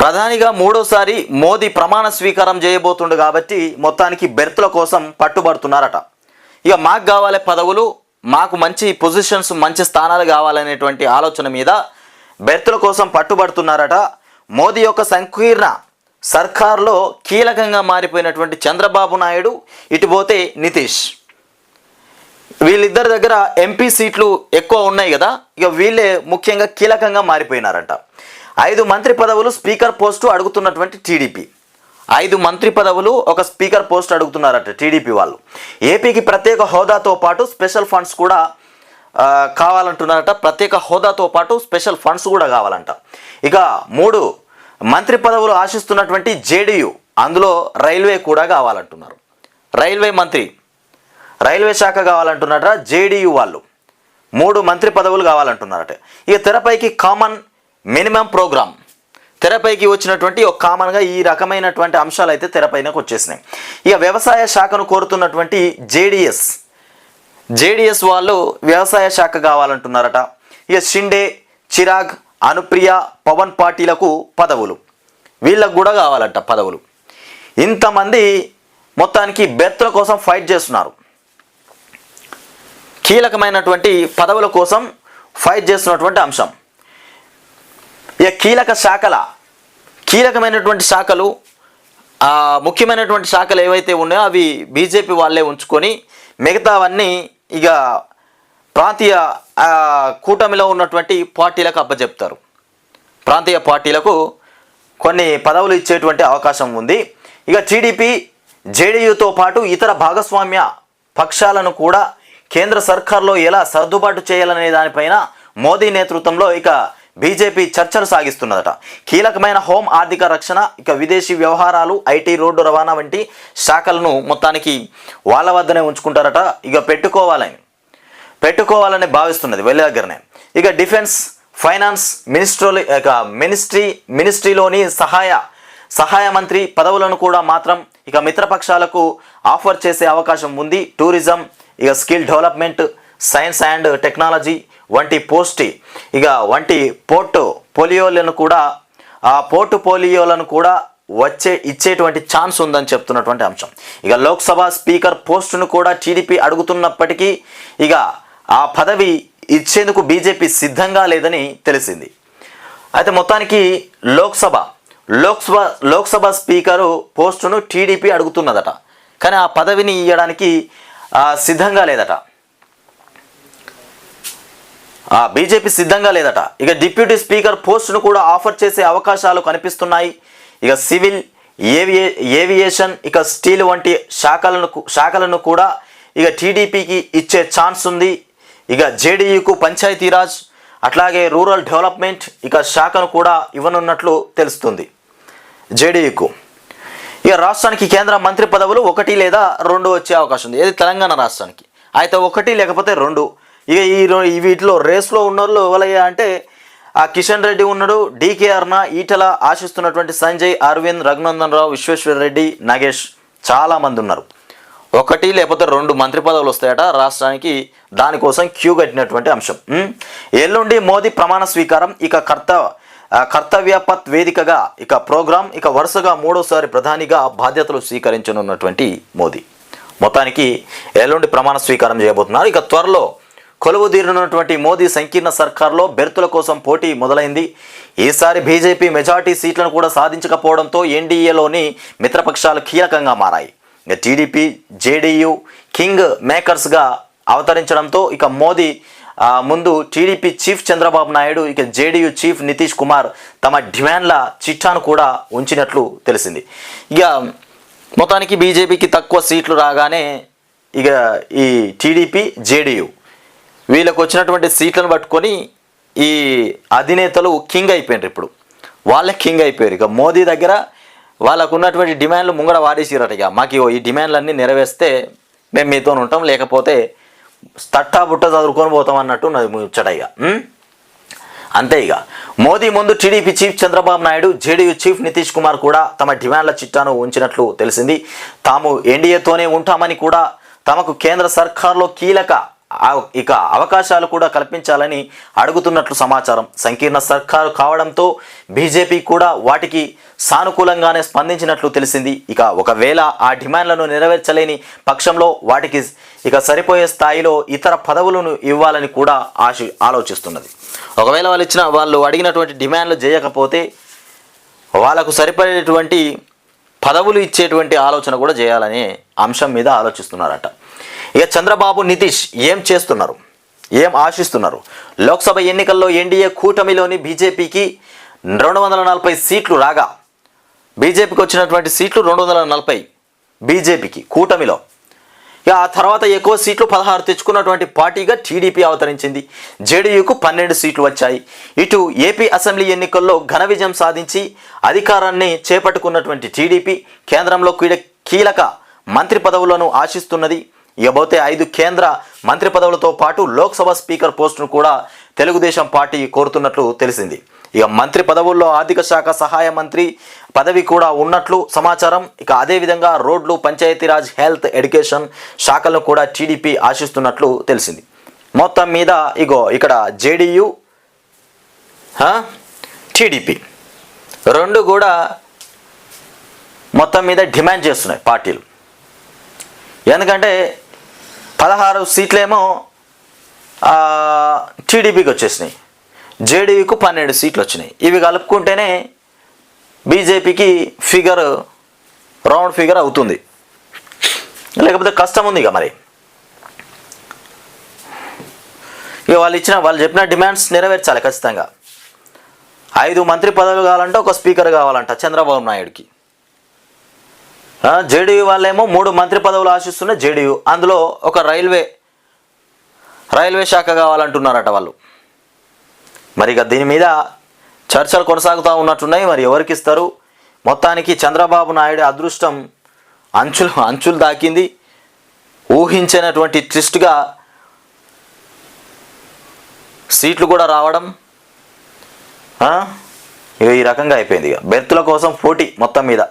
ప్రధానిగా మూడోసారి మోదీ ప్రమాణ స్వీకారం చేయబోతుండు కాబట్టి మొత్తానికి బెర్త్ల కోసం పట్టుబడుతున్నారట. ఇక మాకు కావాలే పదవులు మాకు మంచి పొజిషన్స్ మంచి స్థానాలు కావాలనేటువంటి ఆలోచన మీద బెర్తుల కోసం పట్టుబడుతున్నారట. మోదీ యొక్క సంకీర్ణ సర్కార్లో కీలకంగా మారిపోయినటువంటి చంద్రబాబు నాయుడు ఇటు పోతే నితీష్. వీళ్ళిద్దరి దగ్గర ఎంపీ సీట్లు ఎక్కువ ఉన్నాయి కదా ఇక వీళ్ళే ముఖ్యంగా కీలకంగా మారిపోయినారంట. ఐదు మంత్రి పదవులు స్పీకర్ పోస్టు అడుగుతున్నటువంటి టీడీపీ. ఐదు మంత్రి పదవులు ఒక స్పీకర్ పోస్ట్ అడుగుతున్నారట టీడీపీ వాళ్ళు. ఏపీకి ప్రత్యేక హోదాతో పాటు స్పెషల్ ఫండ్స్ కూడా కావాలంటున్నారట. ప్రత్యేక హోదాతో పాటు స్పెషల్ ఫండ్స్ కూడా కావాలంట. ఇక మూడు మంత్రి పదవులు ఆశిస్తున్నటువంటి జేడీయూ అందులో రైల్వే కూడా కావాలంటున్నారు. రైల్వే మంత్రి రైల్వే శాఖ కావాలంటున్నారట జేడీయూ వాళ్ళు. మూడు మంత్రి పదవులు కావాలంటున్నారట. ఇక తెరపైకి కామన్ మినిమం ప్రోగ్రామ్. తెరపైకి వచ్చినటువంటి ఒక కామన్గా ఈ రకమైనటువంటి అంశాలు అయితే తెరపైనకు వచ్చేసినాయి. ఇక వ్యవసాయ శాఖను కోరుతున్నటువంటి జేడిఎస్. జేడిఎస్ వాళ్ళు వ్యవసాయ శాఖ కావాలంటున్నారట. ఇక షిండే చిరాగ్ అనుప్రియ పవన్ పార్టీలకు పదవులు. వీళ్ళకు కూడా కావాలంట పదవులు. ఇంతమంది మొత్తానికి బెర్తుల కోసం ఫైట్ చేస్తున్నారు. కీలకమైనటువంటి పదవుల కోసం ఫైట్ చేస్తున్నటువంటి అంశం. ఇక కీలక శాఖల కీలకమైనటువంటి శాఖలు ముఖ్యమైనటువంటి శాఖలు ఏవైతే ఉన్నాయో అవి బీజేపీ వాళ్ళే ఉంచుకొని మిగతావన్నీ ఇక ప్రాంతీయ కూటమిలో ఉన్నటువంటి పార్టీలకు అప్పచెప్తారు ప్రాంతీయ పార్టీలకు కొన్ని పదవులు ఇచ్చేటువంటి అవకాశం ఉంది. ఇక టీడీపీ జేడీయూతో పాటు ఇతర భాగస్వామ్య పక్షాలను కూడా కేంద్ర సర్కార్లో ఎలా సర్దుబాటు చేయాలనే దానిపైన మోదీ నేతృత్వంలో ఇక బీజేపీ చర్చలు సాగిస్తున్నదట. కీలకమైన హోం ఆర్థిక రక్షణ ఇక విదేశీ వ్యవహారాలు ఐటీ రోడ్డు రవాణా వంటి శాఖలను మొత్తానికి వాళ్ళ వద్దనే ఉంచుకుంటారట. ఇక పెట్టుకోవాలని పెట్టుకోవాలని భావిస్తున్నది వెళ్ళి దగ్గరనే. ఇక డిఫెన్స్ ఫైనాన్స్ మినిస్ట్రీ ఇక మినిస్ట్రీ మినిస్ట్రీలోని సహాయ సహాయ మంత్రి పదవులను కూడా మాత్రం ఇక మిత్రపక్షాలకు ఆఫర్ చేసే అవకాశం ఉంది. టూరిజం ఇక skill development science and technology వంటి పోస్టి ఇక వంటి పోర్టు పోలియోలను కూడా ఆ పోర్టు పోలియోలను కూడా వచ్చే ఇచ్చేటువంటి ఛాన్స్ ఉందని చెప్తున్నటువంటి అంశం. ఇక లోక్సభ స్పీకర్ పోస్టును కూడా టీడీపీ అడుగుతున్నప్పటికీ ఇక ఆ పదవి ఇచ్చేందుకు బీజేపీ సిద్ధంగా లేదని తెలిసింది. అయితే మొత్తానికి లోక్సభ లోక్సభ లోక్సభ స్పీకరు పోస్టును టీడీపీ అడుగుతున్నదట. కానీ ఆ పదవిని ఇవ్వడానికి సిద్ధంగా లేదట. బీజేపీ సిద్ధంగా లేదట. ఇక డిప్యూటీ స్పీకర్ పోస్టును కూడా ఆఫర్ చేసే అవకాశాలు కనిపిస్తున్నాయి. ఇక సివిల్ ఏవియే ఏవియేషన్ ఇక స్టీల్ వంటి శాఖలను శాఖలను కూడా ఇక టీడీపీకి ఇచ్చే ఛాన్స్ ఉంది. ఇక జేడీయూకు పంచాయతీరాజ్ అట్లాగే రూరల్ డెవలప్మెంట్ ఇక శాఖను కూడా ఇవ్వనున్నట్లు తెలుస్తుంది జేడీయూకు. ఇక రాష్ట్రానికి కేంద్ర మంత్రి పదవులు ఒకటి లేదా రెండు వచ్చే అవకాశం ఉంది. ఏది తెలంగాణ రాష్ట్రానికి? అయితే ఒకటి లేకపోతే రెండు. ఇక ఈ వీటిలో రేస్లో ఉన్న వాళ్ళు ఎవరయ్యా అంటే ఆ కిషన్ రెడ్డి ఉన్నాడు డీకే అర్ణ ఈటల ఆశిస్తున్నటువంటి సంజయ్ అరవింద్ రఘునందన్ రావు విశ్వేశ్వర రెడ్డి నాగేష్ చాలామంది ఉన్నారు. ఒకటి లేకపోతే రెండు మంత్రి పదవులు వస్తాయట రాష్ట్రానికి దానికోసం క్యూ కట్టినటువంటి అంశం. ఎల్లుండి మోదీ ప్రమాణ స్వీకారం ఇక కర్త కర్తవ్యపత్ కర్తవ్య పత్ వేదికగా ఇక ప్రోగ్రాం ఇక వరుసగా మూడోసారి ప్రధానిగా బాధ్యతలు స్వీకరించనున్నటువంటి మోదీ. మొత్తానికి ఎల్లుండి ప్రమాణ స్వీకారం చేయబోతున్నారు. ఇక త్వరలో కొలువు తీరినటువంటి మోదీ సంకీర్ణ సర్కార్లో బెర్తుల కోసం పోటీ మొదలైంది. ఈసారి బీజేపీ మెజార్టీ సీట్లను కూడా సాధించకపోవడంతో ఎన్డీఏలోని మిత్రపక్షాలు కీలకంగా మారాయి. ఇక టీడీపీ జేడీయూ కింగ్ మేకర్స్గా అవతరించడంతో ఇక మోదీ ముందు టీడీపీ చీఫ్ చంద్రబాబు నాయుడు ఇక జేడీయూ చీఫ్ నితీష్ కుమార్ తమ డిమాండ్ల చిట్టాను కూడా ఉంచినట్లు తెలిసింది. ఇక మొత్తానికి బీజేపీకి తక్కువ సీట్లు రాగానే ఇక ఈ టీడీపీ జేడీయూ వీళ్ళకు వచ్చినటువంటి సీట్లను పట్టుకొని ఈ అధినేతలు కింగ్ అయిపోయినారు ఇప్పుడు. వాళ్ళే కింగ్ అయిపోయారు. ఇక మోదీ దగ్గర వాళ్ళకు ఉన్నటువంటి డిమాండ్లు ముంగడ వాడేసిరట ఇక. మాకు ఈ డిమాండ్లన్నీ నెరవేస్తే మేము మీతో ఉంటాం లేకపోతే తట్టా బుట్ట చదువుకొని పోతాం అన్నట్టు నాది ముచ్చట ఇక. అంతే ఇక. మోదీ ముందు TDP chief Chandrababu Naidu JDU chief Nitish Kumar కూడా తమ డిమాండ్ల చిట్టాను ఉంచినట్లు తెలిసింది. తాము ఎన్డీఏతోనే ఉంటామని కూడా తమకు కేంద్ర సర్కార్లో కీలక ఇక అవకాశాలు కూడా కల్పించాలని అడుగుతున్నట్లు సమాచారం. సంకీర్ణ సర్కారు కావడంతో బీజేపీ కూడా వాటికి సానుకూలంగానే స్పందించినట్లు తెలిసింది. ఇక ఒకవేళ ఆ డిమాండ్లను నెరవేర్చలేని పక్షంలో వాటికి ఇక సరిపోయే స్థాయిలో ఇతర పదవులను ఇవ్వాలని కూడా ఆశ ఆలోచిస్తున్నది. ఒకవేళ వాళ్ళు ఇచ్చిన వాళ్ళు అడిగినటువంటి డిమాండ్లు చేయకపోతే వాళ్ళకు సరిపడేటువంటి పదవులు ఇచ్చేటువంటి ఆలోచన కూడా చేయాలనే అంశం మీద ఆలోచిస్తున్నారట. ఇక చంద్రబాబు నితీష్ ఏం చేస్తున్నారు? ఏం ఆశిస్తున్నారు? లోక్సభ ఎన్నికల్లో ఎన్డీఏ కూటమిలోని బీజేపీకి రెండు వందల నలభై సీట్లు రాగా బీజేపీకి వచ్చినటువంటి సీట్లు రెండు వందల నలభై బీజేపీకి కూటమిలో. ఇక ఆ తర్వాత ఎక్కువ సీట్లు పదహారు తెచ్చుకున్నటువంటి పార్టీగా టీడీపీ అవతరించింది. జేడీయూకు పన్నెండు సీట్లు వచ్చాయి. ఇటు ఏపీ అసెంబ్లీ ఎన్నికల్లో ఘన విజయం సాధించి అధికారాన్ని చేపట్టుకున్నటువంటి టీడీపీ కేంద్రంలో కీడ- కీలక మంత్రి పదవులను ఆశిస్తున్నది. ఇకపోతే ఐదు కేంద్ర మంత్రి పదవులతో పాటు లోక్సభ స్పీకర్ పోస్టును కూడా తెలుగుదేశం పార్టీ కోరుతున్నట్లు తెలిసింది. ఇక మంత్రి పదవుల్లో ఆర్థిక శాఖ సహాయ మంత్రి పదవి కూడా ఉన్నట్లు సమాచారం. ఇక అదేవిధంగా రోడ్లు పంచాయతీరాజ్ హెల్త్ ఎడ్యుకేషన్ శాఖలను కూడా టీడీపీ ఆశిస్తున్నట్లు తెలిసింది. మొత్తం మీద ఇగో ఇక్కడ జేడీయూ టీడీపీ రెండు కూడా మొత్తం మీద డిమాండ్ చేస్తున్నాయి పార్టీలు. ఎందుకంటే పదహారు సీట్లేమో టీడీపీకి వచ్చేసినాయి. జేడీయూకు పన్నెండు సీట్లు వచ్చినాయి. ఇవి కలుపుకుంటేనే బీజేపీకి ఫిగర్ రౌండ్ ఫిగర్ అవుతుంది. లేకపోతే కష్టం ఉంది ఇక మరి. ఇక వాళ్ళు ఇచ్చిన వాళ్ళు చెప్పిన డిమాండ్స్ నెరవేర్చాలి ఖచ్చితంగా. ఐదు మంత్రి పదవులు కావాలంటే ఒక స్పీకర్ కావాలంట చంద్రబాబు నాయుడికి. జేడీయూ వాళ్ళేమో మూడు మంత్రి పదవులు ఆశిస్తున్న జేడీయూ. అందులో ఒక రైల్వే రైల్వే శాఖ కావాలంటున్నారట వాళ్ళు. మరి ఇక దీని మీద చర్చలు కొనసాగుతూ ఉన్నట్టున్నాయి. మరి ఎవరికి ఇస్తారు? మొత్తానికి చంద్రబాబు నాయుడు అదృష్టం అంచులు అంచులు దాకింది. ఊహించినటువంటి ట్విస్ట్గా సీట్లు కూడా రావడం ఈ రకంగా అయిపోయింది ఇక. బెర్తుల కోసం పోటీ మొత్తం మీద.